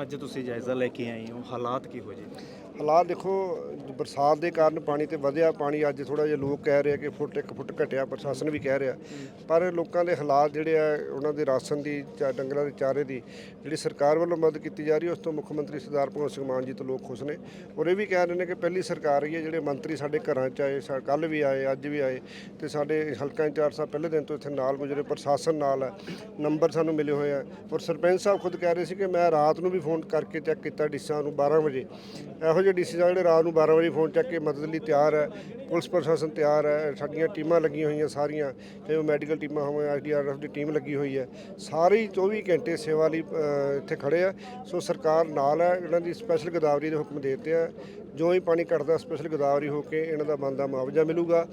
ਅੱਜ ਤੁਸੀਂ ਜਾਇਜ਼ਾ ਲੈ ਕੇ ਆਏ ਹੋ, ਹਾਲਾਤ ਕੀ ਹੋ ਜੀ? ਹਾਲਾਤ ਦੇਖੋ, ਬਰਸਾਤ ਦੇ ਕਾਰਨ ਪਾਣੀ ਤੇ ਵਧਿਆ ਪਾਣੀ, ਅੱਜ ਥੋੜਾ ਜਿਹਾ ਲੋਕ ਕਹਿ ਰਹੇ ਆ ਕਿ ਫੁੱਟ, ਇੱਕ ਫੁੱਟ ਘਟਿਆ, ਪ੍ਰਸ਼ਾਸਨ ਵੀ ਕਹਿ ਰਿਹਾ। ਪਰ ਲੋਕਾਂ ਦੇ ਹਾਲਾਤ ਜਿਹੜੇ ਆ, ਉਹਨਾਂ ਦੇ ਰਾਸ਼ਨ ਦੀ, ਜਾਂ ਡੰਗਰਾਂ ਦੇ ਚਾਰੇ ਦੀ ਜਿਹੜੀ ਸਰਕਾਰ ਵੱਲੋਂ ਮਦਦ ਕੀਤੀ ਜਾ ਰਹੀ ਹੈ, ਉਸ ਤੋਂ ਮੁੱਖ ਮੰਤਰੀ ਸਰਦਾਰ ਭਗਵੰਤ ਸਿੰਘ ਮਾਨ ਜੀ ਤੋਂ ਲੋਕ ਖੁਸ਼ ਨੇ। ਔਰ ਇਹ ਵੀ ਕਹਿ ਰਹੇ ਨੇ ਕਿ ਪਹਿਲੀ ਸਰਕਾਰ ਹੀ ਹੈ, ਜਿਹੜੇ ਮੰਤਰੀ ਸਾਡੇ ਘਰਾਂ 'ਚ ਆਏ ਕੱਲ ਵੀ ਆਏ, ਅੱਜ ਵੀ ਆਏ, ਤੇ ਸਾਡੇ ਹਲਕਾ ਇੰਚਾਰਜ ਸਾਹਿਬ ਪਹਿਲੇ ਦਿਨ ਤੋਂ ਇੱਥੇ ਨਾਲ ਮੁਜਰੇ ਪ੍ਰਸ਼ਾਸਨ ਨਾਲ ਹੈ, ਨੰਬਰ ਸਾਨੂੰ ਮਿਲੇ ਹੋਏ ਆ। ਔਰ ਸਰਪੰਚ ਸਾਹਿਬ ਖੁਦ ਕਹਿ ਰਹੇ ਸੀ ਕਿ ਮੈਂ ਰਾਤ ਨੂੰ ਵੀ ਫੋਨ ਕਰਕੇ ਚੈੱਕ ਕੀਤਾ ਡੀਸਾਂ ਨੂੰ 12 ਵਜੇ। ਇਹੋ ਜਿਹੇ ਡੀਸੀ ਸਾਹਿਬ ਜਿਹੜੇ ਰਾਤ ਨੂੰ 12 ਵਜੇ ਫੋਨ ਚੱਕ ਕੇ ਮਦਦ ਲਈ ਤਿਆਰ ਹੈ। ਪੁਲਿਸ ਪ੍ਰਸ਼ਾਸਨ ਤਿਆਰ ਹੈ। ਸਾਡੀਆਂ ਟੀਮਾਂ ਲੱਗੀਆਂ ਹੋਈਆਂ ਸਾਰੀਆਂ, ਚਾਹੇ ਉਹ ਮੈਡੀਕਲ ਟੀਮਾਂ ਹੋਣ ਐਸਡੀਆਰਐਫ ਦੀ ਟੀਮ ਲੱਗੀ ਹੋਈ ਹੈ। ਸਾਰੇ ਹੀ 24 ਘੰਟੇ ਸੇਵਾ ਲਈ ਇੱਥੇ ਖੜੇ ਆ। ਸੋ ਸਰਕਾਰ ਨਾਲ ਹੈ। ਇਹਨਾਂ ਦੀ ਸਪੈਸ਼ਲ ਗਦਾਵਰੀ ਦੇ ਹੁਕਮ ਦੇ ਦਿੱਤੇ ਆ। ਜੋ ਹੀ ਪਾਣੀ ਘਟਦਾ ਸਪੈਸ਼ਲ ਗਦਾਵਰੀ ਹੋ ਕੇ ਇਹਨਾਂ ਦਾ ਬਣਦਾ ਮੁਆਵਜ਼ਾ ਮਿਲੂਗਾ।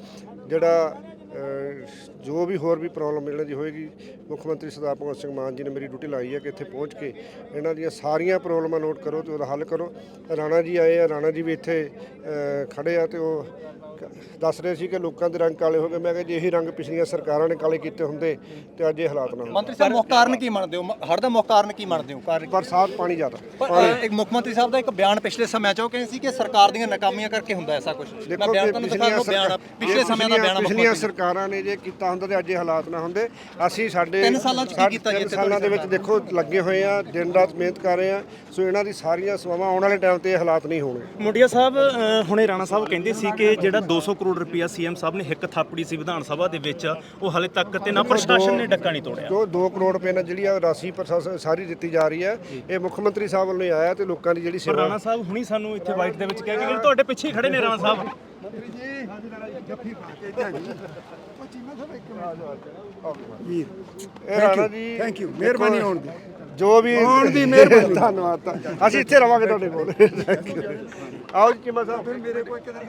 ਜਿਹੜਾ ਜੋ ਵੀ ਹੋਰ ਵੀ ਪ੍ਰੋਬਲਮ ਇਹਨਾਂ ਦੀ ਹੋਏਗੀ ਮੁੱਖ ਮੰਤਰੀ ਸਰਦਾਰ ਭਗਵੰਤ ਸਿੰਘ ਮਾਨ ਜੀ ਨੇ ਮੇਰੀ ਡਿਊਟੀ ਲਾਈ ਹੈ ਕਿ ਇੱਥੇ ਪਹੁੰਚ ਕੇ ਇਹਨਾਂ ਦੀਆਂ ਸਾਰੀਆਂ ਪ੍ਰੋਬਲਮਾਂ ਨੋਟ ਕਰੋ ਤੇ ਉਹਦਾ ਹੱਲ ਕਰੋ। ਰਾਣਾ ਜੀ ਆਏ ਆ ਰਾਣਾ ਜੀ ਵੀ ਇੱਥੇ ਖੜੇ ਆ ਤੇ ਉਹ ਦੱਸ ਰਹੇ ਸੀ ਕਿ ਲੋਕਾਂ ਦੇ ਰੰਗ ਕਾਲੇ ਹੋ ਗਏ। ਮੈਂ ਕਿਹਾ ਜੇ ਇਹੀ ਰੰਗ ਪਿਛਲੀਆਂ ਸਰਕਾਰਾਂ ਨੇ ਕਾਲੇ ਕੀਤੇ ਹੁੰਦੇ ਤੇ ਅੱਜ ਇਹ ਹਾਲਾਤ ਨਾ ਹੁੰਦੇ ਮੰਤਰੀ ਸਾਹਿਬ ਮੁੱਖ ਕਾਰਨ ਕੀ ਮੰਨਦੇ ਹੋ? ਹੜ ਦਾ ਮੁੱਖ ਕਾਰਨ ਕੀ ਮੰਨਦੇ ਹੋ? ਕਾਰਨ ਬਰਸਾਤ ਪਾਣੀ ਜ਼ਿਆਦਾ। ਪਰ ਇੱਕ ਮੁੱਖ ਮੰਤਰੀ ਸਾਹਿਬ ਦਾ ਇੱਕ ਬਿਆਨ ਪਿਛਲੇ ਸਮੇਂ 'ਚ ਉਹ ਕਹਿੰਦੇ ਸੀ ਕਿ ਸਰਕਾਰ ਦੀਆਂ ਨਾਕਾਮੀਆਂ ਕਰਕੇ ਹੁੰਦਾ ਐਸਾ ਕੁਝ ਮੈਂ ਬਿਆਨ ਤੁਹਾਨੂੰ ਦਿਖਾ ਦਿਓ ਬਿਆਨ ਪਿਛਲੇ ਸਮੇਂ ਦਾ ਬਿਆਨ ਮੁੱਖ ਮੰਤਰੀ ਸਰਕਾਰਾਂ ਨੇ ਜੇ ਕੀਤਾ ਹੁੰਦਾ ਤੇ ਅੱਜ ਇਹ ਹਾਲਾਤ ਨਾ ਹੁੰਦੇ। ਅਸੀਂ ਸਾਡੇ ਤਿੰਨ ਸਾਲਾਂ 'ਚ ਕੀ ਸਾਡੇ ਕੀਤਾ ਜੀ ਤਿੰਨ ਇੱਥੇ ਸਾਲਾਂ ਦੇ ਵਿੱਚ ਦੇਖੋ ਲੱਗੇ ਹੋਏ ਆ ਦਿਨ ਰਾਤ ਮਿਹਨਤ ਕਰ ਰਹੇ ਆ ਸੋ ਇਹਨਾਂ ਦੀ ਸਾਰੀਆਂ ਸੇਵਾਵਾਂ ਆਉਣ ਵਾਲੇ ਟਾਈਮ ਤੇ ਇਹ ਹਾਲਾਤ ਨਹੀਂ ਹੋਣੇ। ਮੁੰਡਿਆ ਸਾਹਿਬ ਅ, ਹੁਣੇ ਰਾਣਾ ਸਾਹਿਬ ਕਹਿੰਦੇ ਸੀ ਕਿ ਜਿਹੜਾ 200 ਕਰੋੜ ਰੁਪਇਆ ਸੀਐਮ ਸਾਹਿਬ ਨੇ ਹਿੱਕ ਥਾਪੜੀ ਸੀ ਵਿਧਾਨ ਸਭਾ ਦੇ ਵਿੱਚ ਉਹ ਹਲੇ ਤੱਕ ਤੇ ਨਾ ਪ੍ਰਸ਼ਾਸਨ ਨੇ ਡੱਕਾ ਨਹੀਂ ਤੋੜਿਆ। ਜੋ 2 ਕਰੋੜ ਰੁਪਏ ਨਾਲ ਜਿਹੜੀ ਆ ਰਾਸ਼ੀ ਪ੍ਰਸ਼ਾਸਨ ਸਾਰੀ ਦਿੱਤੀ ਜਾ ਰਹੀ ਹੈ ਇਹ ਮੁੱਖ ਮੰਤਰੀ ਸਾਹਿਬ ਵੱਲੋਂ ਹੀ ਆਇਆ ਤੇ ਲੋਕਾਂ ਦੀ ਜਿਹੜੀ ਪਰ ਸੇਵਾ ਰਾਣਾ ਸਾਹਿਬ ਹੁਣੀ ਸਾਨੂੰ ਇੱਥੇ ਵਾਈਟ ਦੇ ਵਿੱਚ ਕਹਿ ਕੇ ਗਏ ਤੁਹਾਡੇ ਪਿੱਛੇ ਹੀ ਖੜੇ ਨੇ ਰਾਣਾ ਸਾਹਿਬ। ਇਹ ਰਾਣਾ ਜੀ ਥੈਂਕ ਯੂ ਮਿਹਰਬਾਨੀ ਹੋਣ ਦੀ। ਜੋ ਵੀ ਆਉਣ ਦੀ ਮਿਹਰਬਾਨੀ। ਧੰਨਵਾਦ ਅਸੀਂ ਇੱਥੇ ਰਵਾਂਗੇ ਤੁਹਾਡੇ ਕੋਲ. ਆਓ ਜੀ ਸਾਹਿਬ ਮੇਰੇ ਕੋਈ ਕਿਧਰ